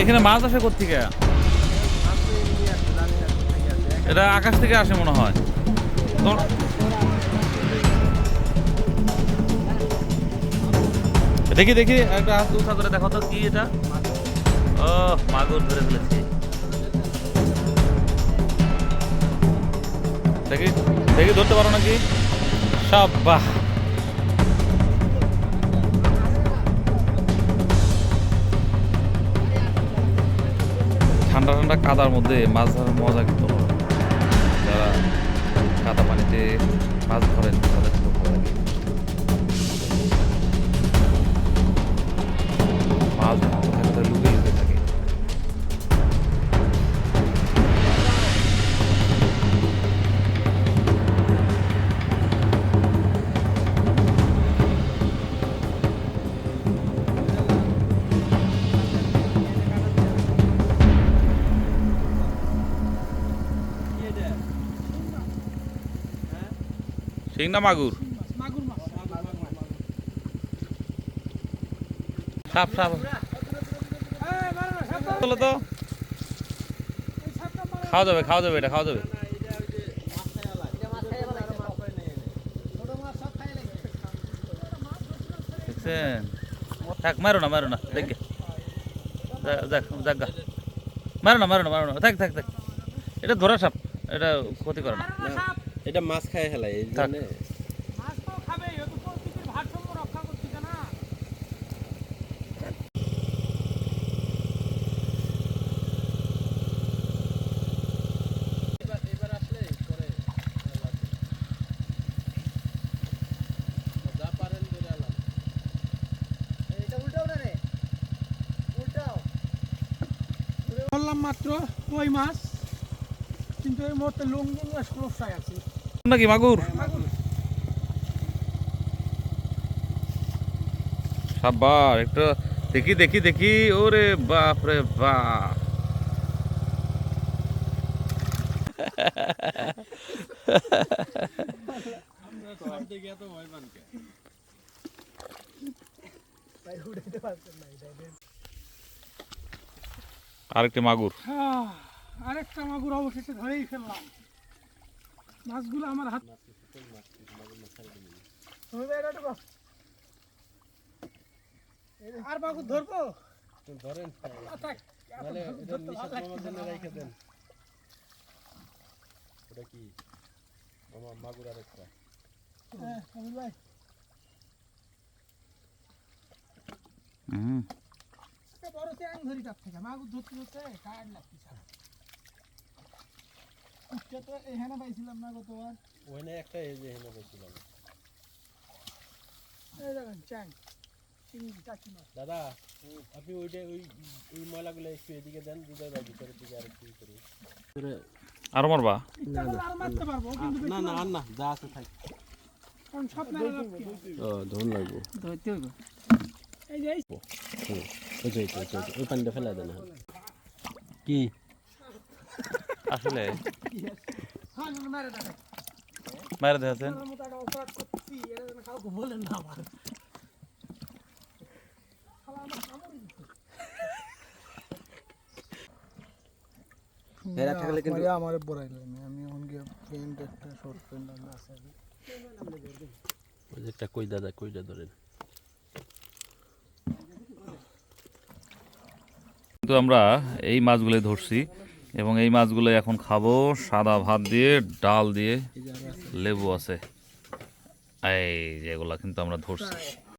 এখানে মাছ আসে কোথেকে এটা আকাশ থেকে আসে মনে হয়। দেখি দেখি, একটা হাত উঠা করে দেখো তো কি এটা? ও মাগুর ধরে ফেলেছি। দেখি দেখি ধরতে পারো নাকি? সব বাহ ঠান্ডা ঠান্ডা কাদার মধ্যে মাছ ধরার মজা কিন্তু যারা কাদা পানিতে মাছ ধরেন শিং না মাগুর? সাপ সাপ। চলো তো। খাওয়া যাবে খাওয়া যাবে এটা, খাওয়া যাবে। থাক, মারো না মারো না, দেখ। যাক গা। মারো না মারো না মারো না। থাক থাক থাক। এটা ধরা সাপ, এটা ক্ষতি করে না। এটা মাছ খায় হেলাই এই। জন্যে। বললাম মাত্র কই মাছ? কিন্তু এই মুহূর্তে লুঙ্গি নিয়ে সমস্যায় আছি। নাকি মাগুর? সাবার একটু দেখি দেখি দেখি। ওরে বাপ রে বাপ। আরেকটি মাগুর। আরেকটা মাগুর অবশেষে ধরেই ফেললাম। মাছগুলো আমার হাত আর মাগুর ধরবো? ধরেন। আ, থাক, এত নাহলে ধর- এটা ধরতে নিষেধ ভালো করার লাগছে জন্য না। রেখে দেন। ওটা কি? আমার মাগুর আর একটা হ্যাঁ, বড় চ্যাং ধরি তার থেকে। মাগুর ধরতে ধরতে টায়ার লাগতেছে উঠতে তো এখানে পাইছিলাম না গতবার। ওখানে একটা এই যে এই দেখেন চ্যাং দাদা আপনি ওইটা ওই ওই ময়লাগুলো একটু এদিকে দেন দুধের বা ভিতরের দিকে আর একটু ই করি। আরও মারবা ইচ্ছা করলে আর মারতে পারব কিন্তু না না আর না যা আছে থাক। ধন লাগবো। এই যে এই যে ওই পানিটা ফেলা দেন কি? আসলে। হ্যাঁ মায়ের দেখেছেন আমার মতো একটা অপরাধ করছি এটা যেন কাউকে বলেন না আমার শালা আমার কামড়ই দিছে। এরা থাকলে কিন্তু আমারে বড়াইলেন আমি একটা শর্ট প্যান্ট আমি আছে। ওই যে একটা কই দাদা কইটা ধরেন। কিন্তু আমরা এই মাছগুলোই ধরছি। এবং এই মাছগুলো এখন খাব। সাদা ভাত দিয়ে, ডাল দিয়ে, লেবু আছে। এই যেগুলা কিন্তু আমরা ধরছি।